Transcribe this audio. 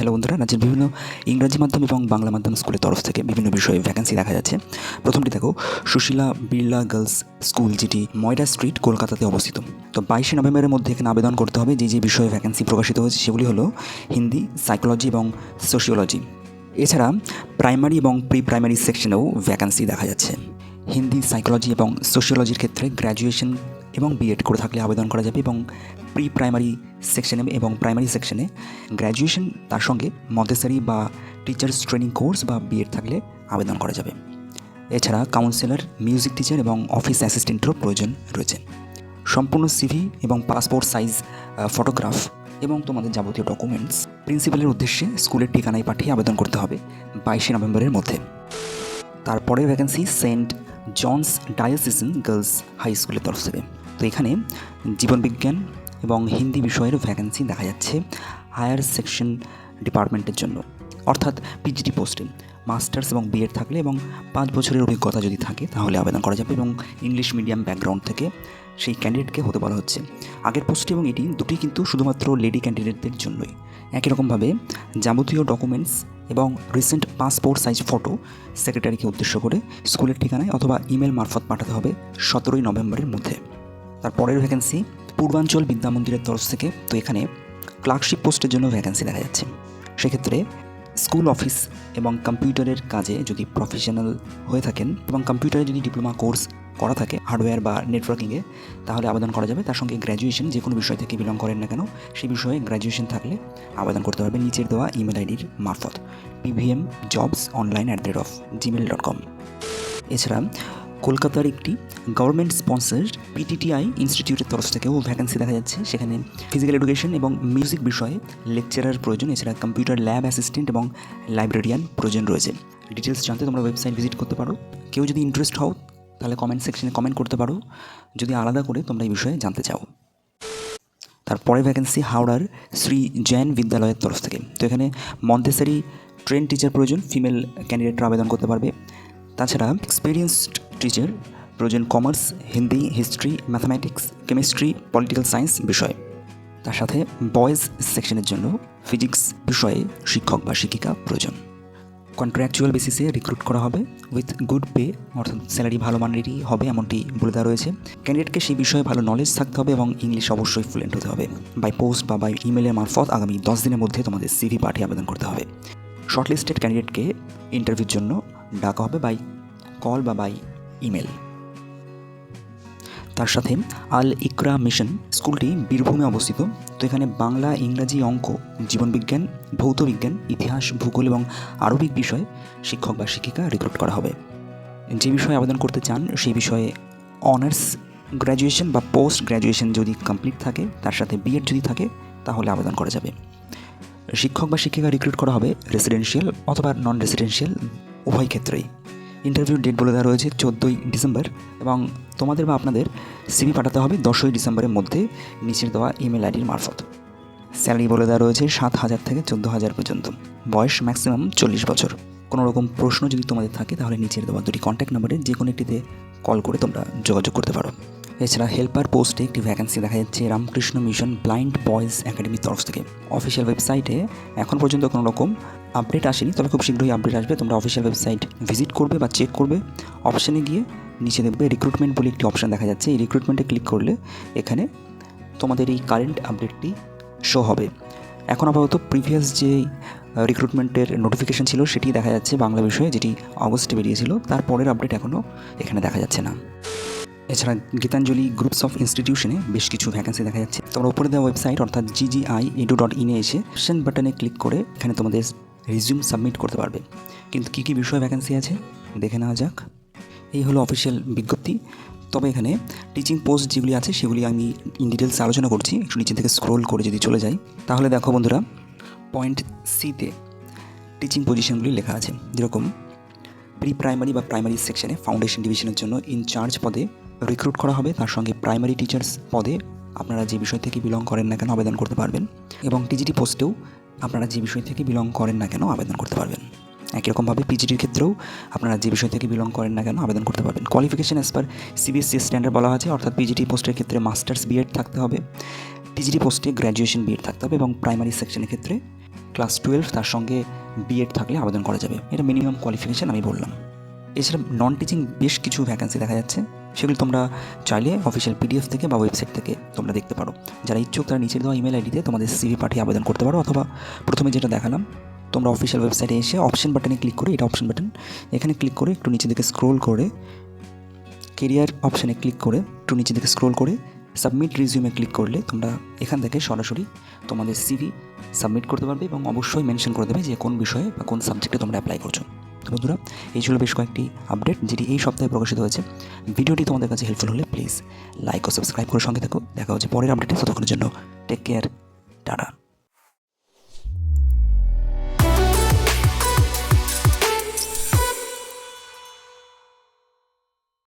Hello বন্ধুরা রাজ্যের বিভিন্ন ইংরাজি মাধ্যম এবং বাংলা মাধ্যম স্কুলের তরফ থেকে বিভিন্ন বিষয়ে ভ্যাকেন্সি দেখা যাচ্ছে। প্রথমটি দেখো, সুশীলা বিড়লা গার্লস স্কুল যেটি ময়ডা স্ট্রিট কলকাতাতে অবস্থিত। তো বাইশে নভেম্বরের মধ্যে এখানে আবেদন করতে হবে যে যে বিষয়ে ভ্যাকেন্সি প্রকাশিত হয়েছে সেগুলি হলো হিন্দি সাইকোলজি এবং সোশিওলজি এছাড়া প্রাইমারি এবং প্রি প্রাইমারি সেকশনেও ভ্যাকেন্সি দেখা যাচ্ছে। হিন্দি সাইকোলজি এবং সোশিওলজির ক্ষেত্রে গ্র্যাজুয়েশন এবং বিএড করে থাকলে আবেদন করা যাবে এবং প্রি প্রাইমারি সেকশনে এবং প্রাইমারি সেকশনে গ্র্যাজুয়েশন তার সঙ্গে মন্তেসারি বা টিচার্স ট্রেনিং কোর্স বা বিএড থাকলে আবেদন করা যাবে। এছাড়া কাউন্সিলর মিউজিক টিচার এবং অফিস অ্যাসিস্ট্যান্টেরও প্রয়োজন রয়েছে। সম্পূর্ণ সিভি এবং পাসপোর্ট সাইজ ফটোগ্রাফ এবং তোমাদের যাবতীয় ডকুমেন্টস প্রিন্সিপালের উদ্দেশ্যে স্কুলের ঠিকানায় পাঠিয়ে আবেদন করতে হবে বাইশে নভেম্বরের মধ্যে। তারপরে vacancy saint John's diocesan girls high স্কুলের তরফ থেকে। তো এখানে জীবনবিজ্ঞান এবং হিন্দি বিষয়ের ভ্যাকেন্সি দেখা যাচ্ছে হায়ার সেকশন ডিপার্টমেন্টের জন্য। অর্থাৎ পিজিটি পোস্টে মাস্টার্স এবং বিএড থাকলে এবং পাঁচ বছরের অভিজ্ঞতা যদি থাকে, তাহলে আবেদন করা যাবে এবং ইংলিশ মিডিয়াম ব্যাকগ্রাউন্ড থেকে সেই ক্যান্ডিডেটকে হতে বলা হচ্ছে। আগের পোস্টে এবং এটি দুটি কিন্তু শুধুমাত্র লেডি ক্যান্ডিডেটদের জন্যই। একই রকমভাবে যাবতীয় ডকুমেন্টস এবং রিসেন্ট পাসপোর্ট সাইজ ফটো সেক্রেটারিকে উদ্দেশ্য করে স্কুলের ঠিকানায় অথবা ইমেল মারফত পাঠাতে হবে সতেরোই নভেম্বরের মধ্যে। তারপরের ভ্যাকেন্সি পূর্বাঞ্চল বিদ্যা মন্দিরের তরফ থেকে তো এখানে ক্লার্কশিপ পোস্টের জন্য ভ্যাকেন্সি দেখা যাচ্ছে। সেক্ষেত্রে স্কুল অফিস এবং কম্পিউটারের কাজে যদি প্রফেশনাল হয়ে থাকেন এবং কম্পিউটারে যদি ডিপ্লোমা কোর্স করা থাকে হার্ডওয়্যার বা নেটওয়ার্কিংয়ে তাহলে আবেদন করা যাবে। তার সঙ্গে গ্র্যাজুয়েশন যে কোনো বিষয় থেকে বিলং করেন না কেন সেই বিষয়ে গ্র্যাজুয়েশন থাকলে আবেদন করতে পারবে নিচের দেওয়া ইমেল আইডির মারফত। PVM jobs online at the rate of gmail dot com এছাড়া কলকাতার একটি গভর্নমেন্ট স্পন্সার পিটিটিআই ইনস্টিটিউটের তরফ থেকেও ভ্যাকেন্সি দেখা যাচ্ছে। সেখানে ফিজিক্যাল এডুকেশন এবং মিউজিক বিষয়ে লেকচারার প্রয়োজন, এছাড়া কম্পিউটার ল্যাব অ্যাসিস্ট্যান্ট এবং লাইব্রেরিয়ান প্রয়োজন রয়েছে। ডিটেলস জানতে তোমরা ওয়েবসাইট ভিজিট করতে পারো। কেউ যদি ইন্টারেস্ট হও, তাহলে কমেন্ট সেকশনে কমেন্ট করতে পারো। যদি আলাদা করে তোমরা এই বিষয়ে জানতে চাও। তারপরে ভ্যাকেন্সি হাওড়ার শ্রী জৈন বিদ্যালয়ের তরফ থেকে। তো এখানে মন্তেসারি ট্রেন টিচার প্রয়োজন ফিমেল ক্যান্ডিডেটরা আবেদন করতে পারবে। তাছাড়া এক্সপিরিয়েন্সড টিচার প্রয়োজন commerce Hindi history mathematics chemistry political science বিষয়। তার সাথে বয়েজ সেকশনের জন্য ফিজিক্স বিষয়ে শিক্ষক বা শিক্ষিকা প্রয়োজন। কন্ট্রাকচুয়াল বেসিসে রিক্রুট করা হবে উইথ গুড পে অর্থাৎ স্যালারি ভালো মানেরই হবে এমনটি বলে দেওয়া রয়েছে। ক্যান্ডিডেটকে সেই বিষয়ে ভালো নলেজ থাকতে হবে এবং ইংলিশ অবশ্যই ফ্লুয়েন্ট হতে হবে। বাই পোস্ট বা বাই ইমেলের মারফত আগামী দশ দিনের মধ্যে তোমাদের সিভি পাঠিয়ে আবেদন করতে হবে। শর্টলিস্টেড ক্যান্ডিডেটকে ইন্টারভিউর জন্য ডাকা হবে বাই কল বা বাই ইমেল তার সাথে আল ইকরা মিশন স্কুলটি বীরভূমে অবস্থিত। তো এখানে বাংলা, ইংরাজি অঙ্ক, জীবনবিজ্ঞান, ভৌতবিজ্ঞান, ইতিহাস, ভূগোল এবং আরবিক বিষয়ে শিক্ষক বা শিক্ষিকা রিক্রুট করা হবে। যে বিষয়ে আবেদন করতে চান, সেই বিষয়ে অনার্স গ্র্যাজুয়েশন বা পোস্ট গ্র্যাজুয়েশন যদি কমপ্লিট থাকে, তার সাথে বিএড যদি থাকে, তাহলে আবেদন করা যাবে। শিক্ষক বা শিক্ষিকা রিক্রুট করা হবে রেসিডেন্সিয়াল অথবা নন রেসিডেন্সিয়াল উভয় ক্ষেত্রেই। ইন্টারভিউ ডেট বলে দেওয়া রয়েছে চোদ্দোই ডিসেম্বর এবং তোমাদের বা আপনাদের সিভি পাঠাতে হবে দশই ডিসেম্বরের মধ্যে। নিচের দেওয়া ইমেল আইডির মারফত। স্যালারি বলে দেওয়া রয়েছে সাত হাজার থেকে চোদ্দ হাজার পর্যন্ত। বয়স ম্যাক্সিমাম চল্লিশ বছর। কোনো রকম প্রশ্ন যদি তোমাদের থাকে, তাহলে নিচের দেওয়া দুটি কন্ট্যাক্ট নাম্বারে যে কোনো একটিতে কল করে তোমরা যোগাযোগ করতে পারো। এছাড়া হেল্পার পোস্টে একটি ভ্যাকেন্সি দেখা যাচ্ছে রামকৃষ্ণ মিশন ব্লাইন্ড বয়েজ একাডেমির তরফ থেকে। অফিসিয়াল ওয়েবসাইটে এখন পর্যন্ত কোনো রকম আপডেট আসেনি তবে খুব শীঘ্রই আপডেট আসবে। তোমরা অফিসিয়াল ওয়েবসাইট ভিজিট করবে বা চেক করবে। অপশানে গিয়ে নিচে দেখবে রিক্রুটমেন্ট বলে একটি অপশান দেখা যাচ্ছে। এই রিক্রুটমেন্টে ক্লিক করলে এখানে তোমাদের এই কারেন্ট আপডেটটি শো হবে। এখন আপাতত প্রিভিয়াস যে রিক্রুটমেন্টের নোটিফিকেশান ছিল, সেটি দেখা যাচ্ছে বাংলা বিষয়ে, যেটি অগস্টে বেরিয়েছিল। তারপরের আপডেট এখনও এখানে দেখা যাচ্ছে না। এছাড়া গীতাঞ্জলি গ্রুপস অফ ইনস্টিটিউশনে বেশ কিছু ভ্যাকেন্সি দেখা যাচ্ছে। তোমরা উপরে দেওয়া ওয়েবসাইট অর্থাৎ জিজিআই এডু ডট ইনে এসে অপশন বাটনে ক্লিক করে এখানে তোমাদের রিজিউম সাবমিট করতে পারবে। কিন্তু কী কী বিষয়ে ভ্যাকেন্সি আছে, দেখে নেওয়া যাক। এই হলো অফিসিয়াল বিজ্ঞপ্তি। তবে এখানে টিচিং পোস্ট যেগুলি আছে, সেগুলি আমি ইন ডিটেলস আলোচনা করছি। একটু নিচে থেকে স্ক্রোল করে যদি চলে যাই। তাহলে দেখো বন্ধুরা পয়েন্ট সিতে টিচিং পজিশনগুলি লেখা আছে। যেরকম প্রি প্রাইমারি বা প্রাইমারি সেকশনে ফাউন্ডেশন ডিভিশনের জন্য ইনচার্জ পদে রিক্রুট করা হবে। তার সঙ্গে প্রাইমারি টিচার্স পদে আপনারা যে বিষয় থেকে বিলং করেন না কেন আবেদন করতে পারবেন। এবং টিজিটি পোস্টেও আপনারা যে বিষয় থেকে বিলং করেন না কেন আবেদন করতে পারবেন। একই রকমভাবে পিজিটির ক্ষেত্রেও আপনারা যে বিষয় থেকে বিলং করেন না কেন আবেদন করতে পারবেন। Qualification as per CBSE standard বলা আছে, অর্থাৎ পিজিটি পোস্টের ক্ষেত্রে মাস্টার্স বিএড থাকতে হবে। টিজিটি পোস্টে গ্র্যাজুয়েশন বিএড থাকতে হবে এবং প্রাইমারি সেকশনের ক্ষেত্রে ক্লাস টুয়েলভ তার সঙ্গে বিএড থাকলে আবেদন করা যাবে। এটা মিনিমাম কোয়ালিফিকেশান আমি বললাম। এছাড়া নন টিচিং বেশ কিছু ভ্যাকেন্সি দেখা যাচ্ছে। সেগুলো তোমরা চাইলে অফিসিয়াল পিডিএফ থেকে বা ওয়েবসাইট থেকে তোমরা দেখতে পারো। যারা ইচ্ছুক তারা নিচের দেওয়া ইমেল আইডিতে তোমাদের সিভি পাঠিয়ে আবেদন করতে পারো অথবা প্রথমে যেটা দেখালাম, তোমরা অফিসিয়াল ওয়েবসাইটে এসে অপশন বাটনে ক্লিক করে এটা অপশন বাটন এখানে ক্লিক করে একটু নিচে দিকে স্ক্রোল করে কেরিয়ার অপশানে ক্লিক করে একটু নিচে দিকে স্ক্রোল করে সাবমিট রিজিউমে ক্লিক করলে তোমরা এখান থেকে সরাসরি তোমাদের সিভি সাবমিট করতে পারবে এবং অবশ্যই মেনশন করে দেবে যে কোন বিষয়ে বা কোন সাবজেক্টে তোমরা অ্যাপ্লাই করছ। বন্ধুরা, এই ছিল বেশ কয়েকটি আপডেট যেটি এই সপ্তাহে প্রকাশিত হয়েছে। ভিডিওটি তোমাদের কাছে হেল্পফুল হলে প্লিজ লাইক ও সাবস্ক্রাইব করে সঙ্গে থাকো। দেখা হচ্ছে পরের আপডেটে ততক্ষণের জন্য টেক কেয়ার টাটা।